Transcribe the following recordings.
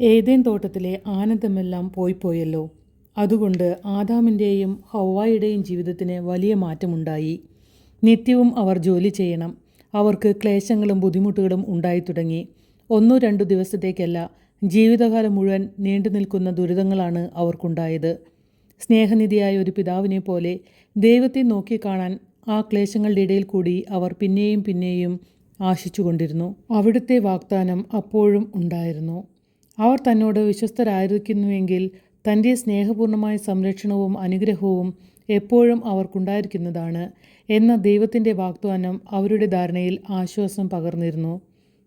ഏതേൻ തോട്ടത്തിലെ ആനന്ദമെല്ലാം പോയി പോയല്ലോ അതുകൊണ്ട് ആദാമിന്റെയും ഹൗവായുടെയും ജീവിതത്തിന് വലിയ മാറ്റമുണ്ടായി. നിത്യവും അവർ ജോലി ചെയ്യണം. അവർക്ക് ക്ലേശങ്ങളും ബുദ്ധിമുട്ടുകളും ഉണ്ടായി തുടങ്ങി ഒന്നോ രണ്ടു ദിവസത്തേക്കല്ല ജീവിതകാലം മുഴുവൻ നീണ്ടു നിൽക്കുന്ന ദുരിതങ്ങളാണ് അവർക്കുണ്ടായത്. സ്നേഹനിധിയായ ഒരു പിതാവിനെ പോലെ ദൈവത്തെ നോക്കിക്കാണാൻ ആ ക്ലേശങ്ങളുടെ ഇടയിൽ കൂടി അവർ പിന്നെയും പിന്നെയും ആശിച്ചുകൊണ്ടിരുന്നു. അവിടുത്തെ വാഗ്ദാനം അപ്പോഴും ഉണ്ടായിരുന്നു. അവർ തന്നോട് വിശ്വസ്തരായിരിക്കുന്നുവെങ്കിൽ തന്റെ സ്നേഹപൂർണമായ സംരക്ഷണവും അനുഗ്രഹവും എപ്പോഴും അവർക്കുണ്ടായിരിക്കുന്നതാണ് എന്ന ദൈവത്തിന്റെ വാഗ്ദാനം അവരുടെ ധാരണയിൽ ആശ്വാസം പകർന്നിരുന്നു.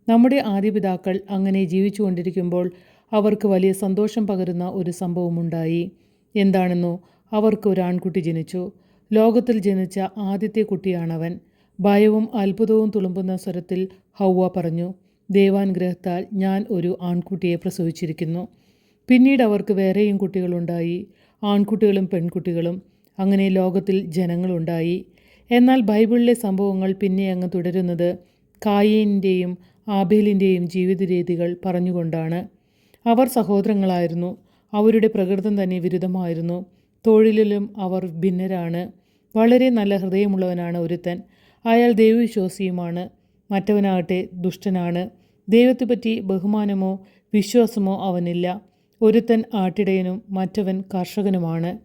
നമ്മുടെ ആദ്യപിതാക്കൾ അങ്ങനെ ജീവിച്ചുകൊണ്ടിരിക്കുമ്പോൾ അവർക്ക് വലിയ സന്തോഷം പകരുന്ന ഒരു സംഭവമുണ്ടായി. എന്താണെന്നോ അവർക്ക് ഒരു ആൺകുട്ടി ജനിച്ചു. ലോകത്തിൽ ജനിച്ച ആദ്യത്തെ കുട്ടിയാണവൻ. ഭയവും അത്ഭുതവും തുളുമ്പുന്ന സ്വരത്തിൽ ഹൗവ പറഞ്ഞു ദൈവാനുഗ്രഹത്താൽ ഞാൻ ഒരു ആൺകുട്ടിയെ പ്രസവിച്ചിരിക്കുന്നു. പിന്നീട് അവർക്ക് വേറെയും കുട്ടികളുണ്ടായി. ആൺകുട്ടികളും പെൺകുട്ടികളും. അങ്ങനെ ലോകത്തിൽ ജനങ്ങളുണ്ടായി. എന്നാൽ ബൈബിളിലെ സംഭവങ്ങൾ പിന്നെ അങ്ങ് തുടരുന്നത് കായേന്റെയും ആബേലിന്റെയും ജീവിത രീതികൾ പറഞ്ഞുകൊണ്ടാണ്. അവർ സഹോദരങ്ങളായിരുന്നു. അവരുടെ പ്രകൃതം തന്നെ വിരുദ്ധമായിരുന്നു. തൊഴിലിലും അവർ ഭിന്നരാണ്. വളരെ നല്ല ഹൃദയമുള്ളവനാണ് ഒരുത്തൻ. അയാൾ ദൈവവിശ്വാസിയുമാണ്. മറ്റവനാകട്ടെ ദുഷ്ടനാണ്. ദൈവത്തെപ്പറ്റി ബഹുമാനമോ വിശ്വാസമോ അവനില്ല. ഒരുത്തൻ ആട്ടിടയനും മറ്റവൻ കർഷകനുമാണ്.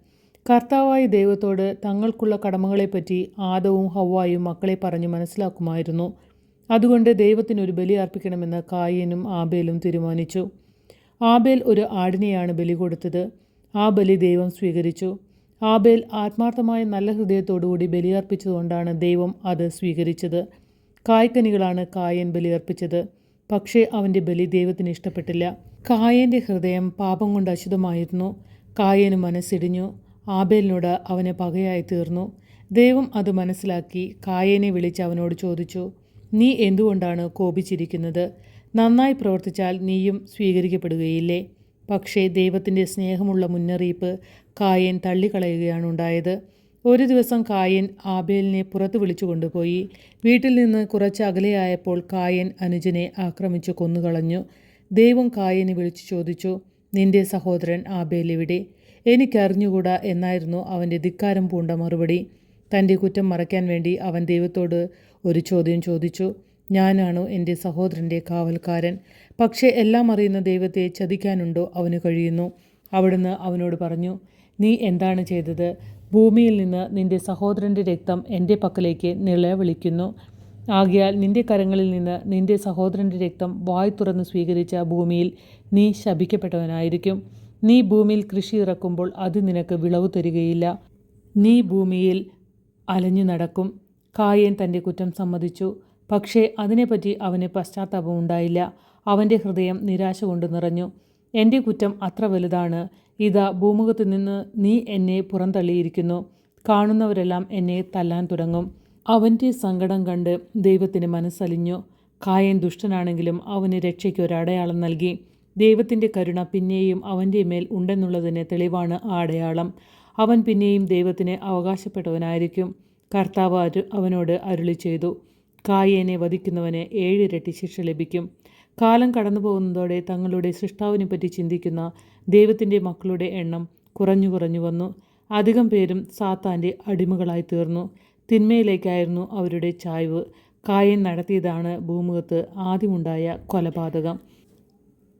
കർത്താവായ ദൈവത്തോട് തങ്ങൾക്കുള്ള കടമകളെപ്പറ്റി ആദവും ഹവ്വായും മക്കളെ പറഞ്ഞ് മനസ്സിലാക്കുമായിരുന്നു. അതുകൊണ്ട് ദൈവത്തിനൊരു ബലി അർപ്പിക്കണമെന്ന് കായനും ആബേലും തീരുമാനിച്ചു. ആബേൽ ഒരു ആടിനെയാണ് ബലി കൊടുത്തത്. ആ ബലി ദൈവം സ്വീകരിച്ചു. ആബേൽ ആത്മാർത്ഥമായ നല്ല ഹൃദയത്തോടുകൂടി ബലിയർപ്പിച്ചതുകൊണ്ടാണ് ദൈവം അത് സ്വീകരിച്ചത്. കായ്ക്കനികളാണ് കായൻ ബലിയർപ്പിച്ചത്. പക്ഷേ അവന്റെ ബലി ദൈവത്തിന് ഇഷ്ടപ്പെട്ടില്ല. കായന്റെ ഹൃദയം പാപം കൊണ്ട് അശുദ്ധമായിരുന്നു. കായന് മനസ്സിടിഞ്ഞു. ആബേലിനോട് അവന് പകയായി തീർന്നു. ദൈവം അത് മനസ്സിലാക്കി കായനെ വിളിച്ച് അവനോട് ചോദിച്ചു നീ എന്തുകൊണ്ടാണ് കോപിച്ചിരിക്കുന്നത്? നന്നായി പ്രവർത്തിച്ചാൽ നീയും സ്വീകരിക്കപ്പെടുകയില്ലേ? പക്ഷേ ദൈവത്തിന്റെ സ്നേഹമുള്ള മുന്നറിയിപ്പ് കായൻ തള്ളിക്കളയുകയാണ് ഉണ്ടായത്. ഒരു ദിവസം കായൻ ആബേലിനെ പുറത്തു വിളിച്ചു കൊണ്ടുപോയി. വീട്ടിൽ നിന്ന് കുറച്ച് അകലെയായപ്പോൾ കായൻ അനുജനെ ആക്രമിച്ചു കൊന്നുകളഞ്ഞു. ദൈവം കായനെ വിളിച്ചു ചോദിച്ചു നിന്റെ സഹോദരൻ ആബേൽ എവിടെ? എനിക്കറിഞ്ഞുകൂടാ എന്നായിരുന്നു അവന്റെ ധിക്കാരം പൂണ്ട മറുപടി. തന്റെ കുറ്റം മറയ്ക്കാൻ വേണ്ടി അവൻ ദൈവത്തോട് ഒരു ചോദ്യം ചോദിച്ചു ഞാനാണോ എന്റെ സഹോദരന്റെ കാവൽക്കാരൻ? പക്ഷേ എല്ലാം അറിയുന്ന ദൈവത്തെ ചതിക്കാനുണ്ടോ? അവന് കഴിയുന്നു. അവിടുന്ന് അവനോട് പറഞ്ഞു നീ എന്താണ് ചെയ്തത്? ഭൂമിയിൽ നിന്ന് നിന്റെ സഹോദരന്റെ രക്തം എന്റെ പക്കലേക്ക് നിലവിളിക്കുന്നു. ആകയാൽ നിന്റെ കരങ്ങളിൽ നിന്ന് നിന്റെ സഹോദരന്റെ രക്തം വായ് തുറന്ന് സ്വീകരിച്ച ഭൂമിയിൽ നീ ശപിക്കപ്പെട്ടവനായിരിക്കും. നീ ഭൂമിയിൽ കൃഷി ഇറക്കുമ്പോൾ അത് നിനക്ക് വിളവ് തരികയില്ല. നീ ഭൂമിയിൽ അലഞ്ഞു നടക്കും. കായൻ തന്റെ കുറ്റം സമ്മതിച്ചു. പക്ഷേ അതിനെപ്പറ്റി അവന് പശ്ചാത്താപമുണ്ടായില്ല. അവന്റെ ഹൃദയം നിരാശ കൊണ്ട് നിറഞ്ഞു. എന്റെ കുറ്റം അത്ര വലുതാണ്. ഇതാ ഭൂമുഖത്ത് നിന്ന് നീ എന്നെ പുറന്തള്ളിയിരിക്കുന്നു. കാണുന്നവരെല്ലാം എന്നെ തല്ലാൻ തുടങ്ങും. അവന്റെ സങ്കടം കണ്ട് ദൈവത്തിന് മനസ്സലിഞ്ഞു. കായൻ ദുഷ്ടനാണെങ്കിലും അവന് രക്ഷയ്ക്ക് ഒരു അടയാളം നൽകി. ദൈവത്തിന്റെ കരുണ പിന്നെയും അവന്റെ മേൽ ഉണ്ടെന്നുള്ളതിന് തെളിവാണ് ആ അടയാളം. അവൻ പിന്നെയും ദൈവത്തിന് അവകാശപ്പെട്ടവനായിരിക്കും. കർത്താവ് അവനോട് അരുളി ചെയ്തു കായേനെ വധിക്കുന്നവന് ഏഴിരട്ടി ശിക്ഷ ലഭിക്കും. കാലം കടന്നു പോകുന്നതോടെ തങ്ങളുടെ സൃഷ്ടാവിനെ പറ്റി ചിന്തിക്കുന്ന ദൈവത്തിന്റെ മക്കളുടെ എണ്ണം കുറഞ്ഞു കുറഞ്ഞു വന്നു. അധികം പേരും സാത്താന്റെ അടിമകളായി തീർന്നു. തിന്മയിലേക്കായിരുന്നു അവരുടെ ചായ്വ്. കായൻ നടത്തിയതാണ് ഭൂമുഖത്ത് ആദ്യമുണ്ടായ കൊലപാതകം.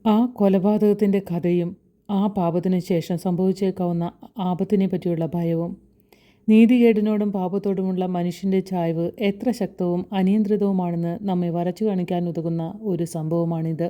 ആ കൊലപാതകത്തിന്റെ കഥയും ആ പാപത്തിന് ശേഷം സംഭവിച്ചേക്കാവുന്ന ആപത്തിനെ പറ്റിയുള്ള ഭയവും നീതികേടിനോടും പാപത്തോടുമുള്ള മനുഷ്യന്റെ ചായ്വ് എത്ര ശക്തവും അനിയന്ത്രിതവുമാണെന്ന് നമ്മെ വരച്ചു കാണിക്കാൻ ഉതകുന്ന ഒരു സംഭവമാണിത്.